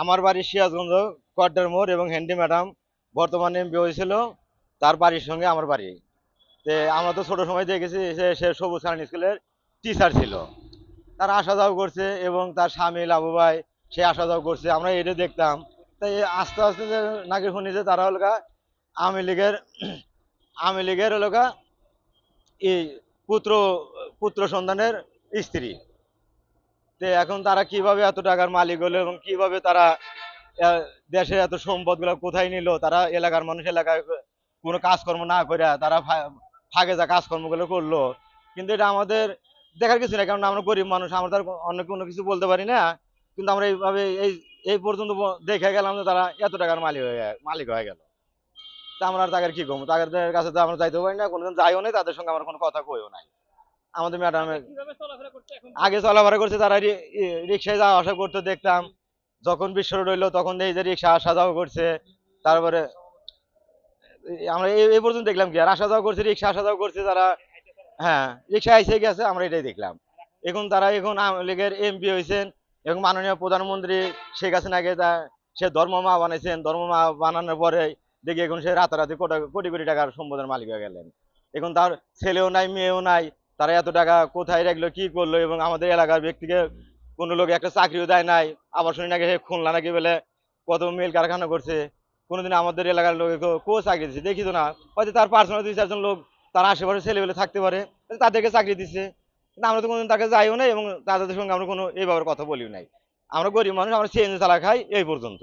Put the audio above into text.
আমার বাড়ি সিরাজগঞ্জ কোয়ার্টার মোড় এবং হ্যান্ডি ম্যাডাম বর্তমানে এমপি হয়েছিল তার বাড়ির সঙ্গে আমার বাড়ি। তে আমরা তো ছোটো সময় দেখেছি সে সে সবুজ খান স্কুলের টিচার ছিল। তার আসা যাওয়া করছে এবং তার স্বামী লাবু ভাই, সে আসা যাওয়া করছে, আমরা এটা দেখতাম। তাই আস্তে আস্তে যে নাকি শুনি যে তারা হলকা আওয়ামী লীগের আওয়ামী লীগের হলকা এই পুত্র পুত্র সন্তানের স্ত্রী। তে এখন তারা কীভাবে এত টাকার মালিক হলো এবং কীভাবে তারা আহ, দেশে এত সম্পদগুলো কোথায় নিল? তারা এলাকার মানুষ এলাকায় কোনো কাজকর্ম না করে তারা ফাঁকে যা কাজকর্মগুলো করল। কিন্তু এটা আমাদের দেখার কিছু না কারণ আমরা গরিব মানুষ আমরা তার অন্য কোনো কিছু বলতে পারি না। কিন্তু আমরা এইভাবে এই এই পর্যন্ত দেখে গেলাম যে তারা এত টাকার মালিক হয়ে মালিক হয়ে গেল। তা আমরা আর তাদের কি করব? তাদের কাছে তো আমরা যাইতেও পারি না কোনোদিন যাইও নাই তাদের সঙ্গে আমার কোনো কথা কইও নাই। আমাদের এখন? আগে চলাফেরা করছে তারা রিক্সায় যাওয়া আসা করতে দেখতাম যখন বিশ্ব রোড হইল তখন এই যে রিক্সা আসা যাওয়া করছে। তারপরে আমরা এই পর্যন্ত দেখলাম কি আর আসা যাওয়া করছে রিক্সা আসা যাওয়া করছে তারা হ্যাঁ রিক্সা আইসে গেছে আমরা এটাই দেখলাম। এখন তারা এখন আওয়ামী লীগের এমপি হয়েছেন এবং মাননীয় প্রধানমন্ত্রী শেখ হাসিনাকে তা সে ধর্ম মা বানাইছেন ধর্ম মা বানানোর পরে দেখি এখন সে রাতারাতি কোটা কোটি কোটি টাকার সম্পদের মালিক হয়ে গেলেন। এখন তার ছেলেও নাই মেয়েও নাই তারা এত টাকা কোথায় রাখল, কি করল এবং আমাদের এলাকার ব্যক্তিকে কোনো লোক একটা চাকরিও দেয় নাই। আবার শুনি নাকি খুলনা নাকি বলে কত মিল কারখানা করছে। কোনোদিন আমাদের এলাকার লোক কো চাকরি দিচ্ছে দেখি তো না। হয়তো তার পার্সোনাল দুই চারজন লোক তার আশেপাশে ছেলে পেলে থাকতে পারে তাদেরকে চাকরি দিচ্ছে আমরা তো কোনোদিন তাকে যাইও নাই এবং তাদের সঙ্গে আমরা কোনো এই ব্যাপারে কথা বলিও নাই। আমরা গরিব মানুষ, আমরা সিএনজি চালা খাই এই পর্যন্ত।